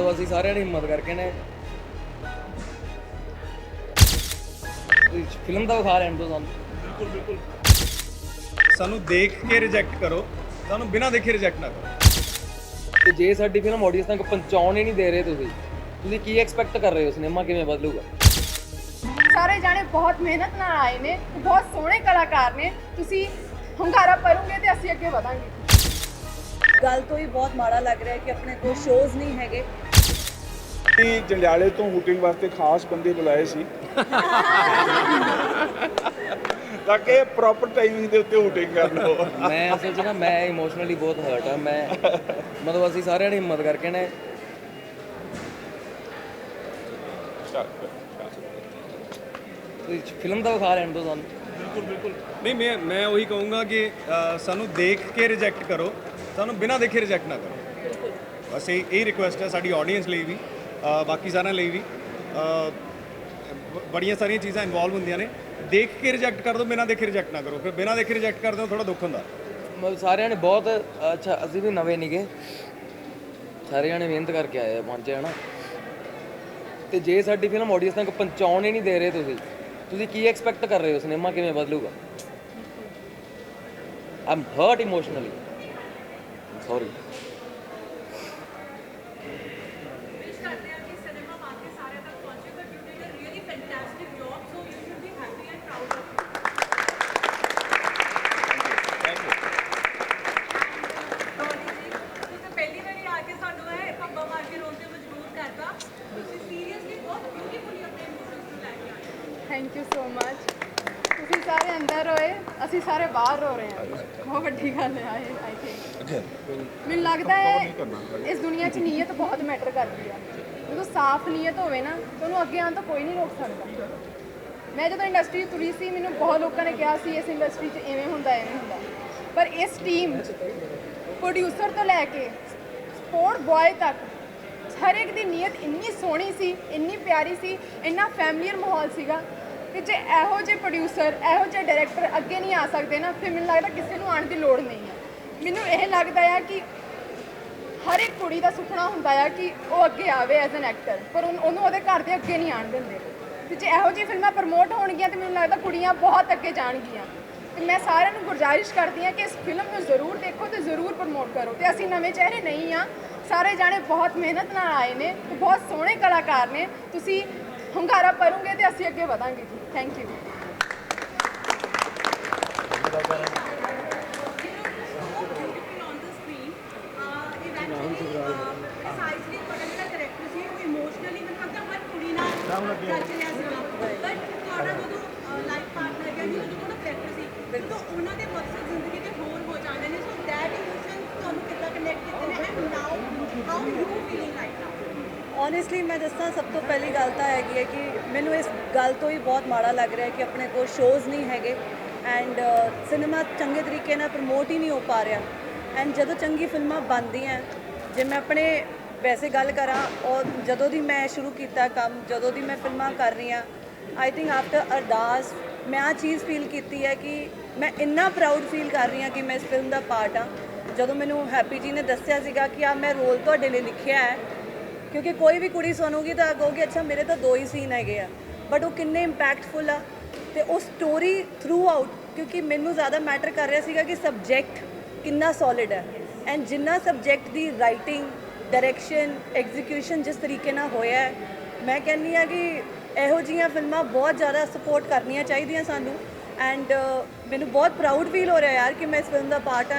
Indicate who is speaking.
Speaker 1: ਮਤਲਬ ਅਸੀਂ ਸਾਰਿਆਂ ਨੇ ਹਿੰਮਤ ਕਰਕੇ ਨੇ। ਫਿਲਮ ਦਾ ਵਿਖਾ ਲੈਣ ਦੋ ਸਾਨੂੰ।
Speaker 2: ਸਾਨੂੰ ਦੇਖ ਕੇ ਰਿਜੈਕਟ ਕਰੋ। ਸਾਨੂੰ ਬਿਨਾਂ ਦੇਖੇ ਰਿਜੈਕਟ ਨਾ ਕਰੋ।
Speaker 1: ਤੇ ਜੇ ਸਾਡੀ ਫਿਲਮ ਆਡੀਅנס ਤੱਕ ਪਹੁੰਚਾਉਣ ਹੀ ਨਹੀਂ ਦੇ ਰਹੇ ਤੁਸੀਂ ਤੁਸੀਂ ਕੀ ਐਕਸਪੈਕਟ ਕਰ ਰਹੇ ਹੋ? ਸਿਨੇਮਾ ਕਿਵੇਂ ਬਦਲੂਗਾ?
Speaker 3: ਸਾਰੇ ਜਾਣੇ ਬਹੁਤ ਮਿਹਨਤ ਨਾਲ ਆਏ ਨੇ ਤੇ ਬਹੁਤ ਸੋਹਣੇ ਕਲਾਕਾਰ ਨੇ। ਤੁਸੀਂ ਹੁੰਗਾਰਾ ਭਰੋਗੇ ਤੇ ਅਸੀਂ ਅੱਗੇ ਵਧਾਂਗੇ।
Speaker 4: ਗੱਲ ਤੋਂ ਹੀ ਬਹੁਤ ਮਾੜਾ ਲੱਗ ਰਿਹਾ ਹੈ ਕਿ ਆਪਣੇ ਕੋਲ ਸ਼ੋਜ਼ ਨਹੀਂ ਹੈਗੇ।
Speaker 5: ਕਿ ਜੰਡਿਆਲੇ ਤੋਂ ਹੂਟਿੰਗ ਵਾਸਤੇ ਖਾਸ ਬੰਦੇ ਬੁਲਾਏ ਸੀ। ਤਾਂ ਕਿ ਪ੍ਰੋਪਰ ਟਾਈਮਿੰਗ ਦੇ ਉੱਤੇ ਹੂਟਿੰਗ ਕਰ ਲਓ
Speaker 1: ਮੈਂ ਅਸਲ 'ਚ ਨਾ ਮੈਂ ਇਮੋਸ਼ਨਲੀ ਬਹੁਤ ਹਰਟ ਆ ਮੈਂ ਮਤਲਬ ਅਸੀਂ ਸਾਰਿਆਂ ਨੇ ਹਿੰਮਤ ਕਰਕੇ ਨੇ ਫਿਲਮ ਦਾ ਵਿਖਾ ਲੈਣ ਦੋ ਸਾਨੂੰ।
Speaker 2: ਨਹੀਂ ਮੈਂ ਮੈਂ ਉਹੀ ਕਹੂੰਗਾ ਕਿ ਸਾਨੂੰ ਦੇਖ ਕੇ ਰਿਜੈਕਟ ਕਰੋ ਸਾਨੂੰ ਬਿਨਾਂ ਦੇਖੇ ਰਿਜੈਕਟ ਨਾ ਕਰੋ। ਬਸ ਇਹ ਇਹ ਰਿਕੁਐਸਟ ਹੈ ਸਾਡੀ ਆਡੀਅנס ਲਈ ਵੀ। ਬਾਕੀ ਸਾਰਿਆਂ ਲਈ ਵੀ ਬੜੀਆਂ ਸਾਰੀਆਂ ਚੀਜ਼ਾਂ ਇਨਵੋਲਵ ਹੁੰਦੀਆਂ ਨੇ। ਦੇਖ ਕੇ ਰਿਜੈਕਟ ਕਰ ਦਿਓ ਬਿਨਾਂ ਦੇਖੇ ਰਿਜੈਕਟ ਨਾ ਕਰੋ। ਫਿਰ ਬਿਨਾਂ ਦੇਖੇ ਰਿਜੈਕਟ ਕਰਦੇ ਹੋ ਥੋੜਾ ਦੁੱਖ ਹੁੰਦਾ।
Speaker 1: ਸਾਰਿਆਂ ਨੇ ਬਹੁਤ, ਅੱਛਾ, ਅਸੀਂ ਵੀ ਨਵੇਂ ਨਹੀਂਗੇ ਸਾਰਿਆਂ ਨੇ ਮਿਹਨਤ ਕਰਕੇ ਆਏ ਆ, ਪਹੁੰਚੇ ਹਨਾ ਤੇ ਜੇ ਸਾਡੀ ਫਿਲਮ ਆਡੀਅנס ਤੱਕ ਪਹੁੰਚਾਉਣ ਹੀ ਨਹੀਂ ਦੇ ਰਹੇ ਤੁਸੀਂ ਤੁਸੀਂ ਕੀ ਐਕਸਪੈਕਟ ਕਰ ਰਹੇ ਹੋ? ਸਿਨੇਮਾ ਕਿਵੇਂ ਬਦਲੂਗਾ? I'm hurt emotionally sorry
Speaker 6: wish ਕਰਦੇ ਹਾਂ ਕਿ ਸਿਨੇਮਾ ਵਾਕਈ ਸਾਰਿਆਂ ਤੱਕ ਪਹੁੰਚੇ but you did a really fantastic job so you should be happy and proud of ਤੁਸੀਂ ਤਾਂ ਪਹਿਲੀ ਵਾਰੀ ਆ ਕੇ ਸਾਨੂੰ ਇਹ ਖੱਬਾ ਮਾਰ ਕੇ ਰੋਣ ਤੇ ਮਜਬੂਰ ਕਰਤਾ ਤੁਸੀਂ ਸੀਰੀਅਸਲੀ ਬਹੁਤ ਬਿਊਟੀਫੁਲੀ ਆਪਣੇ ਇਮੋਸ਼ਨਸ ਨੂੰ ਲੈ ਕੇ ਆਏ
Speaker 3: ਥੈਂਕ ਯੂ ਸੋ ਮਚ ਤੁਸੀਂ ਸਾਰੇ ਅੰਦਰ ਹੋਏ ਅਸੀਂ ਸਾਰੇ ਬਾਹਰ ਰੋ ਰਹੇ ਹਾਂ। ਬਹੁਤ ਵੱਡੀ ਗੱਲ ਹੈ ਆਈ ਆਈ ਥਿੰਕ ਮੈਨੂੰ ਲੱਗਦਾ ਹੈ ਇਸ ਦੁਨੀਆ 'ਚ ਨੀਅਤ ਬਹੁਤ ਮੈਟਰ ਕਰਦੀ ਆ। ਜਦੋਂ ਸਾਫ਼ ਨੀਅਤ ਹੋਵੇ ਨਾ ਤਾਂ ਉਹਨੂੰ ਅੱਗੇ ਆਉਣ ਤੋਂ ਕੋਈ ਨਹੀਂ ਰੋਕ ਸਕਦਾ। ਮੈਂ ਜਦੋਂ ਇੰਡਸਟਰੀ 'ਚ ਤੁਰੀ ਸੀ ਮੈਨੂੰ ਬਹੁਤ ਲੋਕਾਂ ਨੇ ਕਿਹਾ ਸੀ ਇਸ ਇੰਡਸਟਰੀ 'ਚ ਐਵੇਂ ਹੁੰਦਾ ਐਵੇਂ ਹੁੰਦਾ। ਪਰ ਇਸ ਟੀਮ ਪ੍ਰੋਡਿਊਸਰ ਤੋਂ ਲੈ ਕੇ ਸਪੋਰਟ ਬॉय ਤੱਕ ਹਰ ਇੱਕ ਦੀ ਨੀਅਤ ਇੰਨੀ ਸੋਹਣੀ ਸੀ ਇੰਨੀ ਪਿਆਰੀ ਸੀ ਇੰਨਾ ਫੈਮਲੀਅਰ ਮਾਹੌਲ ਸੀਗਾ। ਕਿ ਜੇ ਇਹੋ ਜਿਹੇ ਪ੍ਰੋਡਿਊਸਰ ਇਹੋ ਜਿਹੇ ਡਾਇਰੈਕਟਰ ਅੱਗੇ ਨਹੀਂ ਆ ਸਕਦੇ ਨਾ, ਫਿਰ ਮੈਨੂੰ ਲੱਗਦਾ ਕਿਸੇ ਨੂੰ ਆਉਣ ਦੀ ਲੋੜ ਨਹੀਂ ਹੈ। ਮੈਨੂੰ ਇਹ ਲੱਗਦਾ ਆ ਕਿ ਹਰ ਇੱਕ ਕੁੜੀ ਦਾ ਸੁਪਨਾ ਹੁੰਦਾ ਆ ਕਿ ਉਹ ਅੱਗੇ ਆਵੇ ਐਜ਼ ਐਨ ਐਕਟਰ ਪਰ ਉਹਨ- ਉਹਨੂੰ ਉਹਦੇ ਘਰ ਦੇ ਅੱਗੇ ਨਹੀਂ ਆਣ ਦਿੰਦੇ। ਤੇ ਜੇ ਇਹੋ ਜਿਹੀ ਫਿਲਮਾਂ ਪ੍ਰਮੋਟ ਹੋਣਗੀਆਂ, ਤੇ ਮੈਨੂੰ ਲੱਗਦਾ ਕੁੜੀਆਂ ਬਹੁਤ ਅੱਗੇ ਜਾਣਗੀਆਂ। ਤੇ ਮੈਂ ਸਾਰਿਆਂ ਨੂੰ ਗੁਜ਼ਾਰਿਸ਼ ਕਰਦੀ ਹਾਂ ਕਿ ਇਸ ਫਿਲਮ ਨੂੰ ਜ਼ਰੂਰ ਦੇਖੋ ਤੇ ਜ਼ਰੂਰ ਪ੍ਰਮੋਟ ਕਰੋ। ਤੇ ਅਸੀਂ ਨਵੇਂ ਚਿਹਰੇ ਨਹੀਂ ਆ। ਸਾਰੇ ਜਾਣੇ ਬਹੁਤ ਮਿਹਨਤ ਨਾਲ ਆਏ ਨੇ, ਤੇ ਬਹੁਤ ਸੋਹਣੇ ਕਲਾਕਾਰ ਨੇ। ਤੁਸੀਂ ਹੁੰਗਾਰਾ ਭਰੂਗੇ ਤੇ ਅਸੀਂ ਅੱਗੇ ਵਧਾਂਗੇ ਜੀ। Thank you
Speaker 6: beautiful on the screen
Speaker 4: honestly ਮੈਂ ਦੱਸਾਂ, ਸਭ ਤੋਂ ਪਹਿਲੀ ਗੱਲ ਤਾਂ ਹੈਗੀ ਹੈ ਕਿ ਮੈਨੂੰ ਇਸ ਗੱਲ ਤੋਂ ਹੀ ਬਹੁਤ ਮਾੜਾ ਲੱਗ ਰਿਹਾ ਕਿ ਆਪਣੇ ਕੋਲ ਸ਼ੋਜ਼ ਨਹੀਂ ਹੈਗੇ ਐਂਡ ਸਿਨੇਮਾ ਚੰਗੇ ਤਰੀਕੇ ਨਾਲ ਪ੍ਰਮੋਟ ਹੀ ਨਹੀਂ ਹੋ ਪਾ ਰਿਹਾ। ਐਂਡ ਜਦੋਂ ਚੰਗੀ ਫਿਲਮਾਂ ਬਣਦੀਆਂ, ਜੇ ਮੈਂ ਆਪਣੇ ਵੈਸੇ ਗੱਲ ਕਰਾਂ, ਔਰ ਜਦੋਂ ਦੀ ਮੈਂ ਸ਼ੁਰੂ ਕੀਤਾ ਕੰਮ, ਜਦੋਂ ਦੀ ਮੈਂ ਫਿਲਮਾਂ ਕਰ ਰਹੀ ਹਾਂ ਆਈ ਥਿੰਕ ਆਫਟਰ ਅਰਦਾਸ, ਮੈਂ ਆ ਚੀਜ਼ ਫੀਲ ਕੀਤੀ ਹੈ ਕਿ ਮੈਂ ਇੰਨਾ ਪ੍ਰਾਊਡ ਫੀਲ ਕਰ ਰਹੀ ਹਾਂ ਕਿ ਮੈਂ ਇਸ ਫਿਲਮ ਦਾ ਪਾਰਟ ਹਾਂ। ਜਦੋਂ ਮੈਨੂੰ ਹੈਪੀ ਜੀ ਨੇ ਦੱਸਿਆ ਸੀਗਾ ਕਿ ਆ ਮੈਂ ਰੋਲ ਤੁਹਾਡੇ ਲਈ ਲਿਖਿਆ ਹੈ ਕਿਉਂਕਿ ਕੋਈ ਵੀ ਕੁੜੀ ਸੁਣੂਗੀ ਤਾਂ ਕਹੂਗੀ, ਅੱਛਾ, ਮੇਰੇ ਤਾਂ ਦੋ ਹੀ ਸੀਨ ਹੈਗੇ ਆ। ਬਟ ਉਹ ਕਿੰਨੇ ਇੰਪੈਕਟਫੁਲ ਆ। ਤੇ ਉਹ ਸਟੋਰੀ ਥਰੂ ਆਊਟ ਕਿਉਂਕਿ ਮੈਨੂੰ ਜ਼ਿਆਦਾ ਮੈਟਰ ਕਰ ਰਿਹਾ ਸੀਗਾ ਕਿ ਸਬਜੈਕਟ ਕਿੰਨਾ ਸੋਲਿਡ ਹੈ। ਐਂਡ ਜਿੰਨਾ ਸਬਜੈਕਟ ਦੀ ਰਾਈਟਿੰਗ ਡਾਇਰੈਕਸ਼ਨ ਐਗਜ਼ੀਕਿਊਸ਼ਨ ਜਿਸ ਤਰੀਕੇ ਨਾਲ ਹੋਇਆ ਹੈ, ਮੈਂ ਕਹਿੰਦੀ ਆ ਕਿ ਇਹੋ ਜੀਆਂ ਫਿਲਮਾਂ ਬਹੁਤ ਜ਼ਿਆਦਾ ਸਪੋਰਟ ਕਰਨੀਆਂ ਚਾਹੀਦੀਆਂ ਸਾਨੂੰ। ਐਂਡ ਮੈਨੂੰ ਬਹੁਤ ਪ੍ਰਾਊਡ ਫੀਲ ਹੋ ਰਿਹਾ ਯਾਰ ਕਿ ਮੈਂ ਇਸ ਫਿਲਮ ਦਾ ਪਾਰਟ ਆ